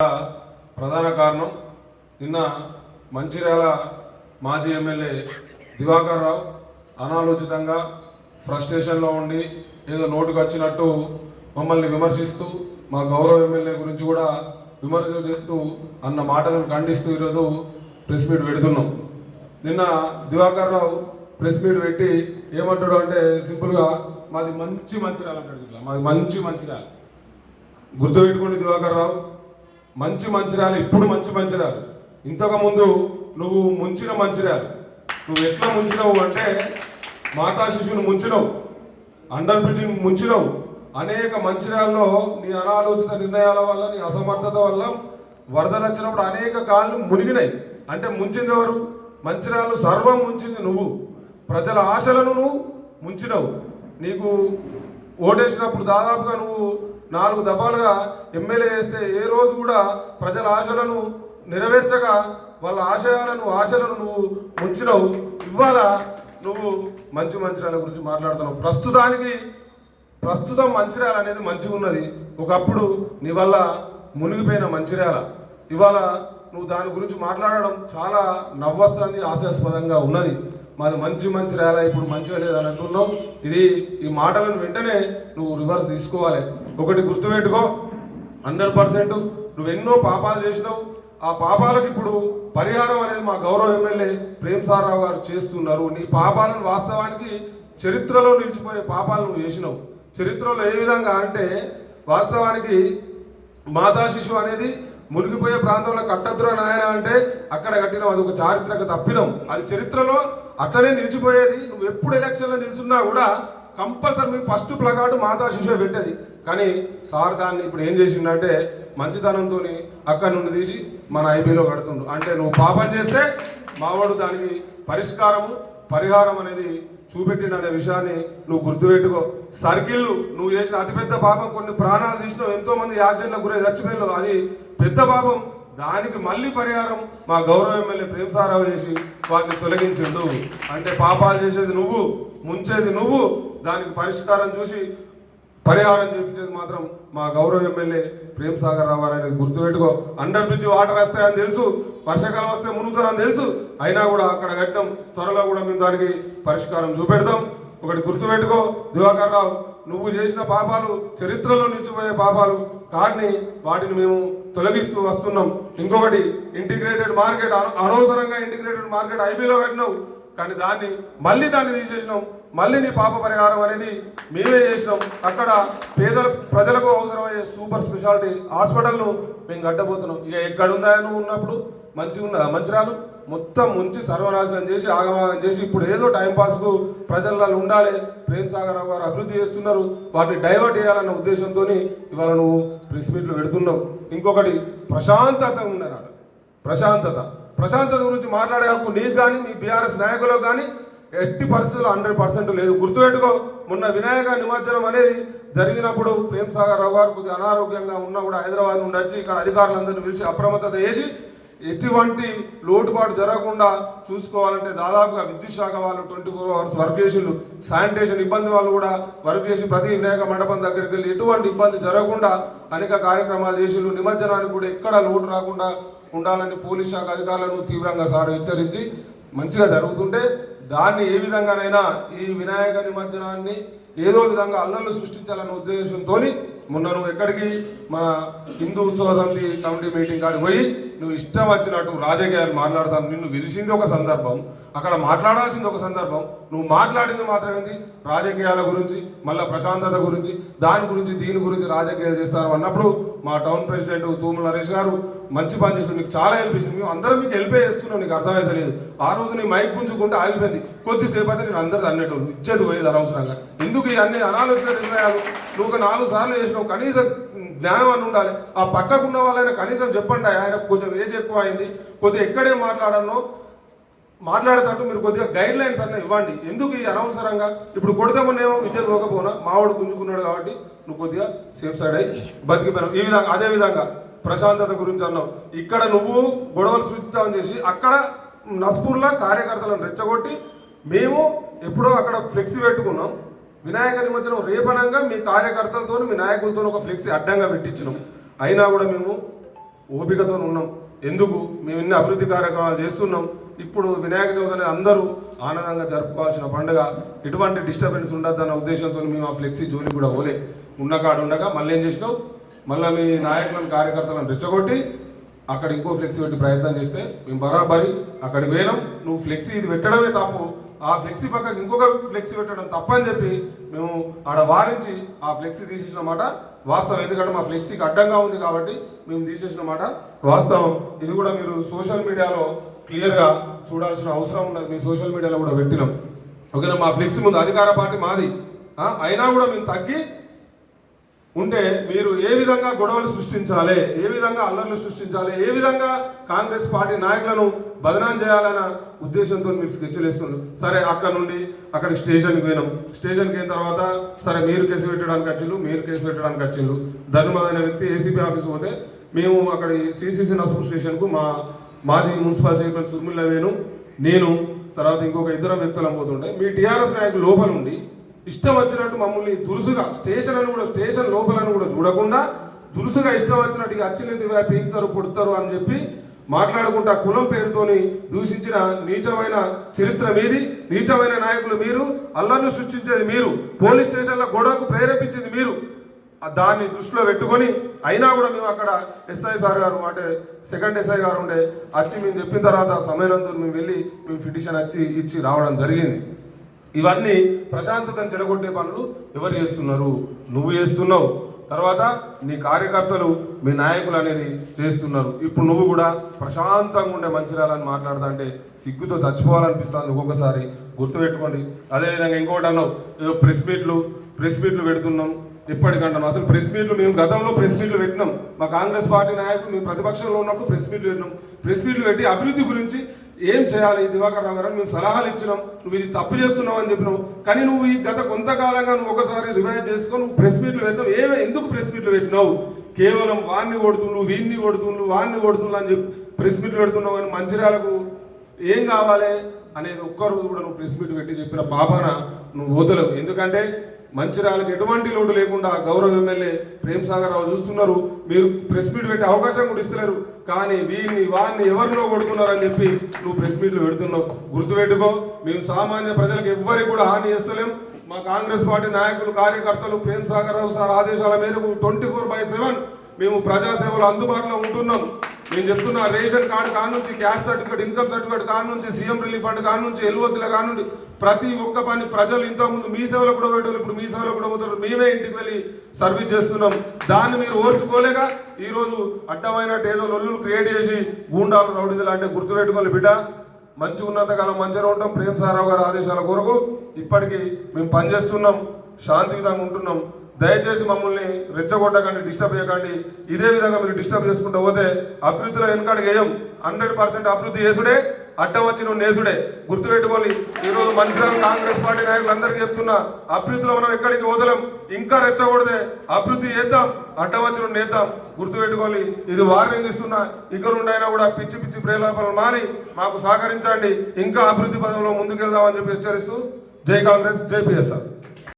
ప్రధాన కారణం నిన్న మంచిర్యాల మాజీ ఎమ్మెల్యే దివాకర్ రావు అనాలోచితంగా ఫ్రస్ట్రేషన్లో ఉండి ఏదో నోటుకు వచ్చినట్టు మమ్మల్ని విమర్శిస్తూ మా గౌరవ ఎమ్మెల్యే గురించి కూడా విమర్శలు చేస్తూ అన్న మాటలను ఖండిస్తూ ఈరోజు ప్రెస్ మీట్ పెడుతున్నాం. నిన్న దివాకర్ రావు ప్రెస్ మీట్ పెట్టి ఏమంటాడు అంటే సింపుల్గా మాది మంచి మంచిర్యాల అంటాడు ఇట్లా మాది మంచి మంచిర్యాల. గుర్తుపెట్టుకోండి దివాకర్ రావు మంచి మంచిరాలు ఇప్పుడు మంచి మంచిరాలు. ఇంతకు ముందు నువ్వు ముంచిన మంచిరాలు. నువ్వు ఎట్లా ముంచినావు అంటే మాతా శిశువుని ముంచినావు అండర్ బ్రిడ్జ్ ముంచినావు. అనేక మంచిర్యాలలో నీ అనాలోచిత నిర్ణయాల వల్ల నీ అసమర్థత వల్ల వరదలు వచ్చినప్పుడు అనేక కాళ్ళు మునిగినాయి. అంటే ముంచింది ఎవరు? మంచిరాలు సర్వం ముంచింది నువ్వు. ప్రజల ఆశలను నువ్వు ముంచినవు. నీకు ఓటేసినప్పుడు దాదాపుగా నువ్వు నాలుగు దఫాలుగా ఎమ్మెల్యే చేస్తే ఏ రోజు కూడా ప్రజల ఆశలను నెరవేర్చగా వాళ్ళ ఆశయాలను ఆశలను నువ్వు ఉంచినవు ఇవాళ నువ్వు మంచి మంచిర్యాల గురించి మాట్లాడుతున్నావు. ప్రస్తుతానికి ప్రస్తుతం మంచిర్యాల అనేది మంచిగా ఉన్నది. ఒకప్పుడు నీ వల్ల మునిగిపోయిన మంచిర్యాల. ఇవాళ నువ్వు దాని గురించి మాట్లాడడం చాలా నవ్వస్తుంది హాస్యాస్పదంగా ఉన్నది. మాది మంచి మంచిర్యాల ఇప్పుడు మంచిగా లేదని అంటున్నావు ఇది ఈ మాటలను వెంటనే నువ్వు రివర్స్ తీసుకోవాలి. ఒకటి గుర్తుపెట్టుకో. హండ్రెడ్ పర్సెంట్ నువ్వు ఎన్నో పాపాలు చేసినావు. ఆ పాపాలకు ఇప్పుడు పరిహారం అనేది మా గౌరవ ఎమ్మెల్యే ప్రేమ్ సారావు గారు చేస్తున్నారు. నీ పాపాలను వాస్తవానికి చరిత్రలో నిలిచిపోయే పాపాలు నువ్వు చేసినావు. చరిత్రలో ఏ విధంగా అంటే వాస్తవానికి మాతా శిశువు అనేది మునిగిపోయే ప్రాంతంలో కట్టద్దురా నాయన అంటే అక్కడ కట్టిన. అది ఒక చారిత్రక తప్పిదం. అది చరిత్రలో అట్లనే నిలిచిపోయేది. నువ్వు ఎప్పుడు ఎలక్షన్లో నిలిచున్నా కూడా కంపల్సరీ మేము ఫస్ట్ ప్లగాటు మాతా శిశువు పెట్టేది. కానీ సార్ దాన్ని ఇప్పుడు ఏం చేసిండంటే మంచితనంతో అక్కడి నుండి తీసి మన ఐబీలో కడుతుండు. అంటే నువ్వు పాపం చేస్తే మావాడు దానికి పరిష్కారము పరిహారం అనేది చూపెట్టిన అనే విషయాన్ని నువ్వు గుర్తుపెట్టుకో. సర్కిల్ నువ్వు చేసిన అతిపెద్ద పాపం కొన్ని ప్రాణాలు తీసినావు ఎంతో మంది యాక్సిడెంట్లకు గురై చచ్చిపోయారు అది పెద్ద పాపం. దానికి మళ్ళీ పరిహారం మా గౌరవ ఎమ్మెల్యే ప్రేమ్ సారావు చేసి వాటిని తొలగించిండు. అంటే పాపాలు చేసేది నువ్వు ముంచేది నువ్వు దానికి పరిష్కారం చూసి పరిహారం చూపించేది మాత్రం మా గౌరవ ఎమ్మెల్యే ప్రేమ్ సాగర్ రావు అనేది గుర్తుపెట్టుకో. అండర్ బ్రిడ్జ్ వాటర్ వస్తాయని తెలుసు వర్షాకాలం వస్తే మునుగుతుందని తెలుసు. అయినా కూడా అక్కడ కట్టడం త్వరలో కూడా మేము దానికి పరిష్కారం చూపెడతాం. ఒకటి గుర్తుపెట్టుకో దివాకర్ రావు నువ్వు చేసిన పాపాలు చరిత్రలో నిలిచిపోయే పాపాలు కానీ వాటిని మేము తొలగిస్తూ వస్తున్నాం. ఇంకొకటి ఇంటిగ్రేటెడ్ మార్కెట్ అనవసరంగా ఇంటిగ్రేటెడ్ మార్కెట్ ఐబీలో కట్టినావు. కానీ దాన్ని మళ్ళీ దాన్ని తీసేసినాం. మళ్ళీ నీ పాప పరిహారం అనేది మేమే చేసినాం. అక్కడ పేదల ప్రజలకు అవసరమయ్యే సూపర్ స్పెషాలిటీ హాస్పిటల్ను మేము కట్టబోతున్నాం. ఇక ఎక్కడుందా నువ్వు ఉన్నప్పుడు? మంచిగా ఉన్నదా? మంచిరాలు మొత్తం ముంచి సర్వనాశనం చేసి ఆగమాగం చేసి ఇప్పుడు ఏదో టైంపాస్కు ప్రజలలో ఉండాలి. ప్రేమ్ సాగర్ గారు అభివృద్ధి చేస్తున్నారు. వాటిని డైవర్ట్ చేయాలన్న ఉద్దేశంతో ఇవాళ నువ్వు ప్రెస్ మీట్లు పెడుతున్నావు. ఇంకొకటి ప్రశాంతత ఉండనాడు ప్రశాంతత. ప్రశాంతత గురించి మాట్లాడే హక్కు నీకు కానీ నీ బీఆర్ఎస్ నాయకులకు కానీ ఎట్టి పరిస్థితుల్లో హండ్రెడ్ పర్సెంట్ లేదు. గుర్తుపెట్టుకో మొన్న వినాయక నిమజ్జనం అనేది జరిగినప్పుడు ప్రేమ్ సాగర్ రావు గారు కొద్దిగా అనారోగ్యంగా ఉన్నా కూడా హైదరాబాద్ నుండి వచ్చి ఇక్కడ అధికారులందరినీ పిలిచి అప్రమత్తత చేసి ఎటువంటి లోటుపాటు జరగకుండా చూసుకోవాలంటే దాదాపుగా విద్యుత్ శాఖ వాళ్ళు ట్వంటీ ఫోర్ అవర్స్ వర్క్ చేసిండ్రు. శానిటేషన్ ఇబ్బంది వాళ్ళు కూడా వర్క్ చేసి ప్రతి వినాయక మండపం దగ్గరికి వెళ్ళి ఎటువంటి ఇబ్బంది జరగకుండా అనేక కార్యక్రమాలు చేసిండ్రు. నిమజ్జనానికి కూడా ఎక్కడ లోటు రాకుండా ఉండాలని పోలీస్ శాఖ అధికారులను తీవ్రంగా సార్ హెచ్చరించి మంచిగా జరుగుతుంటే దాన్ని ఏ విధంగానైనా ఈ వినాయక నిమజ్జనాన్ని ఏదో విధంగా అల్లర్లు సృష్టించాలన్న ఉద్దేశంతో మొన్న నువ్వు ఎక్కడికి మన హిందూ ఉత్సవ సమితి కమిటీ మీటింగ్ కాడికి పోయి నువ్వు ఇష్టం వచ్చినట్టు రాజకీయాలు మాట్లాడతాను. నిన్ను పిలిచింది ఒక సందర్భం. అక్కడ మాట్లాడాల్సింది ఒక సందర్భం. నువ్వు మాట్లాడింది మాత్రమేంది రాజకీయాల గురించి మళ్ళీ ప్రశాంతత గురించి దాని గురించి దీని గురించి రాజకీయాలు చేస్తారు అన్నప్పుడు మా టౌన్ ప్రెసిడెంట్ తూముల నరేష్ గారు మంచి పని చేసిన మీకు చాలా హెల్ప్ చేసింది మేము అందరం మీకు హెల్ప్ చేస్తున్నాం నీకు అర్థమైతే లేదు. ఆ రోజు నీ మైక్ గుంజుకుంటే ఆగిపోయింది. కొద్దిసేపు అయితే నేను అందరిది అన్నేటోళ్ళు. ఇచ్చేది పోయేది అనవసరంగా. ఎందుకు అన్ని అనాలోచన నిర్ణయాలు? నువ్వు ఒక నాలుగు సార్లు చేసినావు. కనీసం జ్ఞానం అని ఉండాలి. ఆ పక్కకున్న వాళ్ళైనా కనీసం చెప్పండి ఆయన కొంచెం ఏజ్ ఎక్కువ అయింది. కొద్దిగా ఎక్కడే మాట్లాడానో మాట్లాడేటట్టు మీరు కొద్దిగా గైడ్ లైన్స్ అన్న ఇవ్వండి. ఎందుకు ఈ అనవసరంగా? ఇప్పుడు కొడితే మొన్నేమో ఇచ్చేది పోకపోనా? మావాడు గుంజుకున్నాడు కాబట్టి నువ్వు కొద్దిగా సేఫ్ సైడ్ అయ్యి బతికిపోయినావు. ఈ విధంగా అదే విధంగా ప్రశాంతత గురించి అన్నావు. ఇక్కడ నువ్వు గొడవలు సృష్టిస్తావని చేసి అక్కడ నస్పూర్లో కార్యకర్తలను రెచ్చగొట్టి మేము ఎప్పుడో అక్కడ ఫ్లెక్సీ పెట్టుకున్నాం. వినాయక నిమజ్జనం రేపనంగా మీ కార్యకర్తలతో మీ నాయకులతో ఒక ఫ్లెక్సీ అడ్డంగా పెట్టించినాం. అయినా కూడా మేము ఓపికతో ఉన్నాం. ఎందుకు? మేము ఇన్ని అభివృద్ధి కార్యక్రమాలు చేస్తున్నాం. ఇప్పుడు వినాయక చవితి అనేది అందరూ ఆనందంగా జరుపుకోవాల్సిన పండుగ. ఎటువంటి డిస్టర్బెన్స్ ఉండద్దన్న ఉద్దేశంతో మేము ఆ ఫ్లెక్సీ జోలి కూడా పోలే. ఉన్న కాడు ఉండగా మళ్ళీ ఏం చేసినావు? మళ్ళీ మీ నాయకులను కార్యకర్తలను రెచ్చగొట్టి అక్కడ ఇంకో ఫ్లెక్సీ పెట్టి ప్రయత్నం చేస్తే మేము బరాబరి అక్కడికి పోయినాం. నువ్వు ఫ్లెక్సీ ఇది పెట్టడమే తప్పు. ఆ ఫ్లెక్సీ పక్కన ఇంకొక ఫ్లెక్సీ పెట్టడం తప్పని చెప్పి మేము ఆడ వారించి ఆ ఫ్లెక్సీ తీసేసిన మాట వాస్తవం. ఎందుకంటే మా ఫ్లెక్సీకి అడ్డంగా ఉంది కాబట్టి మేము తీసేసిన మాట వాస్తవం. ఇది కూడా మీరు సోషల్ మీడియాలో క్లియర్గా చూడాల్సిన అవసరం ఉన్నది. మేము సోషల్ మీడియాలో కూడా పెట్టినాం. ఓకేనా మా ఫ్లెక్సీ ముందు అధికార పార్టీ మాది అయినా కూడా మేము తగ్గి ఉంటే మీరు ఏ విధంగా గొడవలు సృష్టించాలి ఏ విధంగా అల్లర్లు సృష్టించాలి ఏ విధంగా కాంగ్రెస్ పార్టీ నాయకులను బదనాం చేయాలన్న ఉద్దేశంతో మీరు స్కెచ్లు వేస్తున్నారు. సరే అక్కడ నుండి అక్కడ స్టేషన్కి పోయినాం. స్టేషన్కి అయిన తర్వాత సరే మీరు కేసు పెట్టడానికి వచ్చిండ్రు మీరు కేసు పెట్టడానికి వచ్చిండ్రు. ధర్మద్ అనే వ్యక్తి ఏసీపీ ఆఫీస్ పోతే మేము అక్కడ సిసిసి నసూర్ స్టేషన్కు మా మాజీ మున్సిపల్ చైర్మన్ సుర్మిల్ల వేణు నేను తర్వాత ఇంకొక ఇద్దరు వ్యక్తులు పోతుంటే మీ టీఆర్ఎస్ నాయకులు లోపల ఉండి ఇష్టం వచ్చినట్టు మమ్మల్ని దురుసుగా స్టేషన్ అని కూడా స్టేషన్ లోపలని కూడా చూడకుండా దురుసుగా ఇష్టం వచ్చినట్టు ఇక అచ్చినది పీకుతారు పుడతారు అని చెప్పి మాట్లాడుకుంటా కులం పేరుతోని దూషించిన నీచమైన చరిత్ర మీది నీచమైన నాయకులు మీరు అల్లర్ను సృష్టించేది మీరు పోలీస్ స్టేషన్ల గొడవకు ప్రేరేపించింది మీరు. దాన్ని దృష్టిలో పెట్టుకొని అయినా కూడా మేము అక్కడ ఎస్ఐ సార్ గారు అంటే సెకండ్ ఎస్ఐ గారు ఉండే వచ్చి మేము చెప్పిన తర్వాత సమ్మేళనంతో మేము వెళ్ళి మేము పిటిషన్ వచ్చి ఇచ్చి రావడం జరిగింది. ఇవన్నీ ప్రశాంతతను చెడగొట్టే పనులు ఎవరు చేస్తున్నారు? నువ్వు చేస్తున్నావు. తర్వాత నీ కార్యకర్తలు మీ నాయకులు అనేది చేస్తున్నారు. ఇప్పుడు నువ్వు కూడా ప్రశాంతంగా ఉండే మంచిర్యాలని మాట్లాడదా అంటే సిగ్గుతో చచ్చిపోవాలనిపిస్తుంది ఒక్కొక్కసారి. గుర్తుపెట్టుకోండి. అదేవిధంగా ఇంకోటి అన్నావు. ఏదో ప్రెస్ మీట్లు ప్రెస్ మీట్లు పెడుతున్నాం. ఎప్పటికంటాను అసలు ప్రెస్ మీట్లు మేము గతంలో ప్రెస్ మీట్లు పెట్టినాం. మా కాంగ్రెస్ పార్టీ నాయకులు మేము ప్రతిపక్షంలో ఉన్నప్పుడు ప్రెస్ మీట్లు పెట్టినాం. ప్రెస్ మీట్లు పెట్టి అభివృద్ధి గురించి ఏం చేయాలి దివాకర్ రావు గారు మేము సలహాలు ఇచ్చినాం. నువ్వు ఇది తప్పు చేస్తున్నావు అని చెప్పినావు కానీ నువ్వు ఈ గత కొంతకాలంగా నువ్వు ఒకసారి రివైజ్ చేసుకొని నువ్వు ప్రెస్ మీట్లు పెట్టినావు. ఏమే ఎందుకు ప్రెస్ మీట్లు పెట్టినావు? కేవలం వాడిని కొడుతుండ్రు వీన్ని కొడుతుండ్రు వాడిని కొడుతుండ్రు అని చెప్పి ప్రెస్ మీట్లు పెడుతున్నావు కానీ మంచిర్యాలకు ఏం కావాలి అనేది ఒక్కరోజు కూడా నువ్వు ప్రెస్ మీట్ పెట్టి చెప్పిన పాపన నువ్వు వదలవు ఎందుకంటే మంచిర్యాలకు ఎటువంటి లోటు లేకుండా గౌరవ ఎమ్మెల్యే ప్రేమ్ సాగర్ రావు చూస్తున్నారు. మీరు ప్రెస్ మీట్ పెట్టే అవకాశం కూడా ఇస్తలేరు. కానీ వీరిని వారిని ఎవరినో కొడుతున్నారని చెప్పి నువ్వు ప్రెస్ మీట్లు పెడుతున్నావు. గుర్తుపెట్టుకో మేము సామాన్య ప్రజలకు ఎవ్వరికి కూడా హాని చేస్తలేం. మా కాంగ్రెస్ పార్టీ నాయకులు కార్యకర్తలు ప్రేమ్ సాగర్ రావు సార్ ఆదేశాల మేరకు ట్వంటీ ఫోర్ బై సెవెన్ మేము ప్రజాసేవలు అందుబాటులో ఉంటున్నాం. నేను చెప్తున్నా రేషన్ కార్డు కానుంచి క్యాష్ సర్టిఫికేట్ ఇన్కమ్ సర్టిఫికేట్ కాడ నుంచి సీఎం రిలీఫ్ ఫండ్ కాడ నుంచి ఎల్ఓసీల కాడ ప్రతి ఒక్క పని ప్రజలు ఇంతకుముందు మీ సేవలో కూడా పోయేటోళ్ళు ఇప్పుడు మీ సేవలో కూడా పోతారు. మేమే ఇంటికి వెళ్ళి సర్వీస్ చేస్తున్నాం. దాన్ని మీరు ఓర్చుకోలేక ఈరోజు అడ్డమైనట్టు ఏదో లొల్లులు క్రియేట్ చేసి గూండాలు రౌడీలు అంటే గుర్తుపెట్టుకోవాలి బిడ్డ. మంచి ఉన్నంతకాలం మంచిగా ఉంటాం. ప్రేమ్ సారావు గారి ఆదేశాల కొరకు ఇప్పటికీ మేము పనిచేస్తున్నాం. శాంతియుతంగా ఉంటున్నాం. దయచేసి మమ్మల్ని రెచ్చగొట్టకండి డిస్టర్బ్ చేయకండి. ఇదే విధంగా మీరు డిస్టర్బ్ చేసుకుంటూ పోతే అభివృద్ధిలో వెనకాడికి వేయం హండ్రెడ్ పర్సెంట్ అభివృద్ధి చేసుడే అడ్డం వచ్చిన నేసుడే. గుర్తుపెట్టుకోవాలి ఈరోజు మంచిర్యాల కాంగ్రెస్ పార్టీ నాయకులందరికీ చెప్తున్నా అభివృద్ధిలో మనం ఎక్కడికి వదలం? ఇంకా రెచ్చకూడదే అభివృద్ధి చేద్దాం అడ్డం వచ్చిన నేద్దాం. గుర్తుపెట్టుకోవాలి ఇది వార్నింగ్ ఇస్తున్నా ఇక నుండి అయినా కూడా పిచ్చి పిచ్చి ప్రేలాపనలు మాని మాకు సహకరించండి. ఇంకా అభివృద్ధి పదంలో ముందుకెళ్దామని చెప్పి హెచ్చరిస్తూ జై కాంగ్రెస్ జై పిఎస్ఆర్.